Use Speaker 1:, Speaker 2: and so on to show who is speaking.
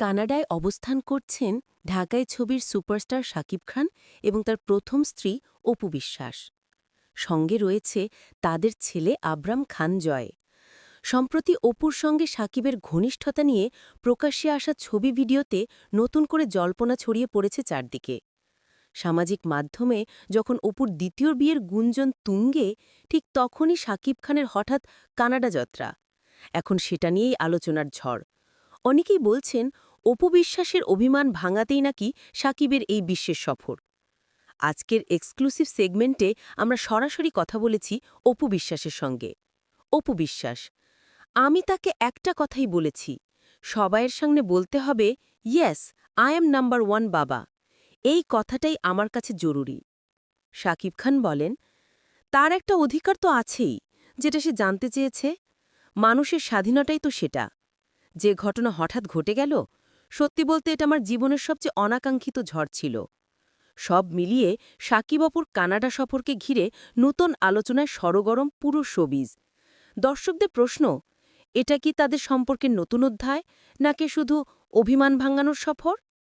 Speaker 1: কানাডায় অবস্থান করছেন ঢাকায় ছবির সুপারস্টার শাকিব খান এবং তার প্রথম স্ত্রী অপু বিশ্বাস। সঙ্গে রয়েছে তাদের ছেলে আব্রাম খান জয়। সম্প্রতি অপুর সঙ্গে সাকিবের ঘনিষ্ঠতা নিয়ে প্রকাশ্যে আসা ছবি ভিডিওতে নতুন করে জল্পনা ছড়িয়ে পড়েছে চারদিকে। সামাজিক মাধ্যমে যখন অপুর দ্বিতীয় বিয়ের গুঞ্জন তুঙ্গে, ঠিক তখনই সাকিব খানের হঠাৎ কানাডা যাত্রা। এখন সেটা নিয়েই আলোচনার ঝড়। অনেকেই বলছেন অপু বিশ্বাসের অভিমান ভাঙাতেই নাকি সাকিবের এই বিশ্বের সফর। আজকের এক্সক্লুসিভ সেগমেন্টে আমরা সরাসরি কথা বলেছি অপু বিশ্বাসের সঙ্গে। অপু বিশ্বাস, আমি তাকে একটা কথাই বলেছি। সবাইয়ের সামনে বলতে হবে yes I am number one বাবা। এই কথাটাই আমার কাছে জরুরি। শাকিব খান বলেন, তার একটা অধিকার তো আছেই, যেটা সে জানতে চেয়েছে। মানুষের স্বাধীনতাই তো সেটা। যে ঘটনা হঠাৎ ঘটে গেল সত্যি বলতে এটা আমার জীবনের সবচেয়ে অনাকাঙ্ক্ষিত ঝড় ছিল। সব মিলিয়ে সাকিব অপুর কানাডা সফরকে ঘিরে নতুন আলোচনায় সরগরম পুরো শোবিজ। দর্শকদের প্রশ্ন, এটা কি তাদের সম্পর্কের নতুন অধ্যায়, নাকি শুধু অভিমান ভাঙানোর সফর?